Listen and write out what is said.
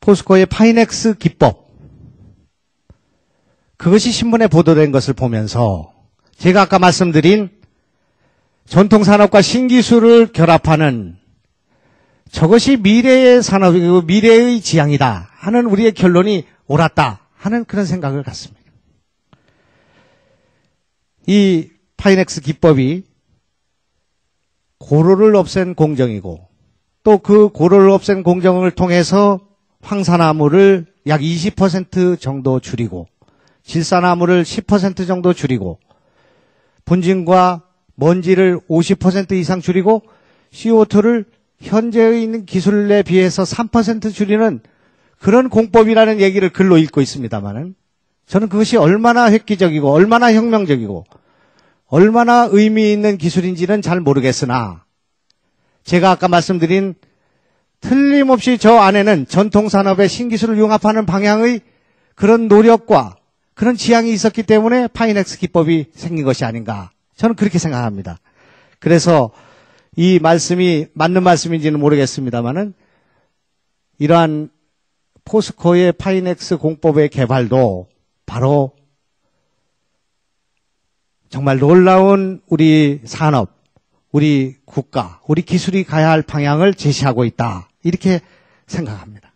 포스코의 파이넥스 기법 그것이 신문에 보도된 것을 보면서 제가 아까 말씀드린 전통산업과 신기술을 결합하는 저것이 미래의 산업이고 미래의 지향이다 하는 우리의 결론이 옳았다 하는 그런 생각을 갖습니다. 이 파이넥스 기법이 고로를 없앤 공정이고 또 그 고로를 없앤 공정을 통해서 황사나무를 약 20% 정도 줄이고 질산나무를 10% 정도 줄이고 분진과 먼지를 50% 이상 줄이고 CO2를 현재의 있는 기술에 비해서 3% 줄이는 그런 공법이라는 얘기를 글로 읽고 있습니다만은 저는 그것이 얼마나 획기적이고 얼마나 혁명적이고 얼마나 의미 있는 기술인지는 잘 모르겠으나 제가 아까 말씀드린 틀림없이 저 안에는 전통산업의 신기술을 융합하는 방향의 그런 노력과 그런 지향이 있었기 때문에 파이넥스 기법이 생긴 것이 아닌가. 저는 그렇게 생각합니다. 그래서 이 말씀이 맞는 말씀인지는 모르겠습니다만은 이러한 포스코의 파이넥스 공법의 개발도 바로 정말 놀라운 우리 산업, 우리 국가, 우리 기술이 가야 할 방향을 제시하고 있다. 이렇게 생각합니다.